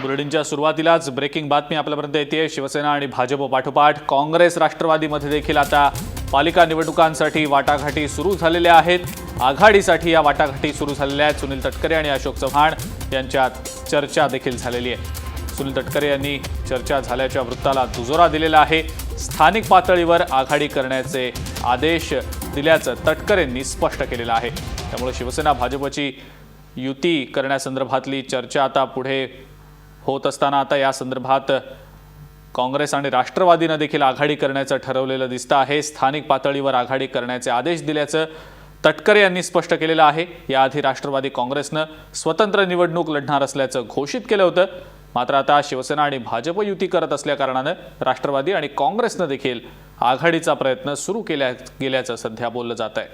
बुलेटिनच्या सुरुवातीलाच ब्रेकिंग बातमी आपल्यापर्यंत येते. शिवसेना आणि भाजप पाठोपाठ. काँग्रेस राष्ट्रवादीमध्ये देखील आता पालिका निवडणुकांसाठी वाटाघाटी सुरू झालेल्या आहेत. आघाडीसाठी या वाटाघाटी सुरू झालेल्या आहेत. सुनील तटकरे आणि अशोक चव्हाण यांच्यात चर्चा देखील झालेली आहे. सुनील तटकरे यांनी चर्चा झाल्याच्या वृत्ताला दुजोरा दिलेला आहे. स्थानिक पातळीवर आघाडी करण्याचे आदेश दिल्याचं तटकरेंनी स्पष्ट केलेलं आहे. त्यामुळे शिवसेना भाजपची युती करण्यासंदर्भातली चर्चा आता पुढे होत असताना आता या संदर्भात काँग्रेस आणि राष्ट्रवादीनं देखील आघाडी करण्याचं ठरवलेलं दिसतं आहे. स्थानिक पातळीवर आघाडी करण्याचे आदेश दिल्याचं तटकरे यांनी स्पष्ट केलेलं आहे. याआधी राष्ट्रवादी काँग्रेसनं स्वतंत्र निवडणूक लढणार असल्याचं घोषित केलं होतं. मात्र आता शिवसेना आणि भाजप युती करत असल्याकारणानं राष्ट्रवादी आणि काँग्रेसनं देखील आघाडीचा प्रयत्न सुरू केल्या गेल्याचं सध्या बोललं जात आहे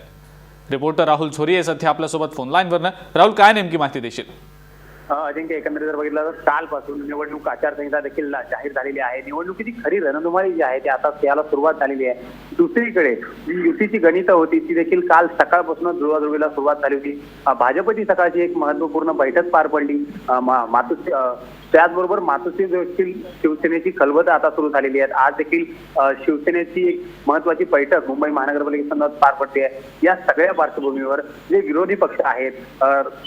रिपोर्टर राहुल झोरी आहे सध्या आपल्यासोबत फोनलाईनवरनं. राहुल काय नेमकी माहिती देशील? अजिंक्य एकंदरीत जर बघितलं तर कालपासून निवडणूक आचारसंहिता देखील जाहीर झालेली आहे. निवडणुकीची खरी रणधुमाळी जी आहे ती आता याला सुरुवात झालेली आहे. दुसरीकडे जी युतीची गणितं होती ती देखील काल सकाळपासून जुळवाजुळवीला सुरुवात झाली होती. भाजपची सकाळची एक महत्त्वपूर्ण बैठक पार पडली. मातुश्री त्याचबरोबर मातोश्री देखील शिवसेनेची खलबत आता सुरू झालेली आहे आज देखील शिवसेनेची एक महत्वाची बैठक मुंबई महानगरपालिकेसंदर्भात पार पडते. आहे या सगळ्या पार्श्वभूमीवर जे विरोधी पक्ष आहेत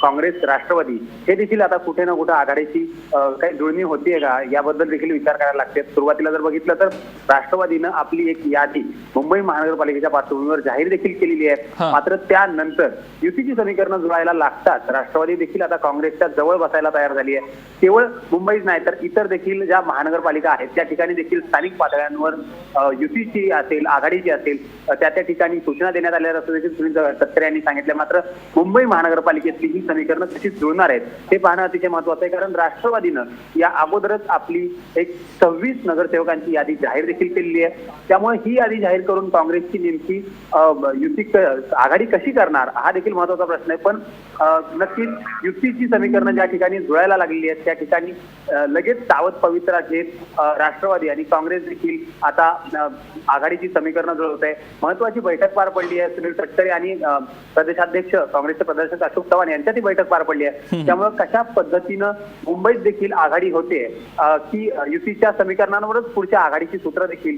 काँग्रेस राष्ट्रवादी हे देखील आता कुठे ना कुठे आघाडीची काही जुळणी होतीये का? याबद्दल देखील विचार करायला लागते सुरुवातीला जर बघितलं तर राष्ट्रवादीनं आपली एक यादी मुंबई महानगरपालिकेच्या पार्श्वभूमीवर जाहीर देखील केलेली आहे. मात्र त्यानंतर युतीची समीकरणं जुळायला लागतात. राष्ट्रवादी देखील आता काँग्रेसच्या जवळ बसायला तयार झाली आहे. केवळ मुंबईच नाही तर इतर देखील ज्या महानगरपालिका आहेत त्या ठिकाणी देखील स्थानिक पातळ्यांवर युतीची असेल आघाडीची असेल त्या त्या ठिकाणी सूचना देण्यात आल्या असं देखील सुनील तटकरे यांनी सांगितलं. मात्र मुंबई महानगरपालिकेतली ही समीकरणं कशी जुळणार आहेत. हे पाहणं अतिशय महत्वाचं आहे कारण राष्ट्रवादीनं या अगोदरच आपली एक सव्वीस नगरसेवकांची यादी जाहीर देखील केलेली आहे. त्यामुळे ही यादी जाहीर करून काँग्रेसची नेमकी युती क- आघाडी कशी करणार हा देखील महत्त्वाचा प्रश्न आहे. पण नक्कीच युतीची समीकरणं ज्या ठिकाणी जुळायला लागलेली आहेत त्या ठिकाणी लगेच सावध पवित्रा घेत राष्ट्रवादी आणि काँग्रेस देखील आता आघाडीची समीकरणं जुळवत आहे महत्वाची बैठक पार पडली आहे सुनील तटकरे आणि प्रदेशाध्यक्ष काँग्रेसचे प्रदेशाध्यक्ष अशोक चव्हाण यांच्यात ही बैठक पार पडली आहे. त्यामुळे कशा पद्धतीनं मुंबईत देखील आघाडी होते की युतीच्या समीकरणांवरच पुढच्या आघाडीची सूत्र देखील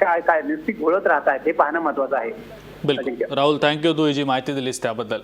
काय काय निश्चित घोळत राहत आहेत हे पाहणं महत्वाचं आहे. बिलकुल. राहुल थँक्यू तू ही जी माहिती दिलीस त्याबद्दल.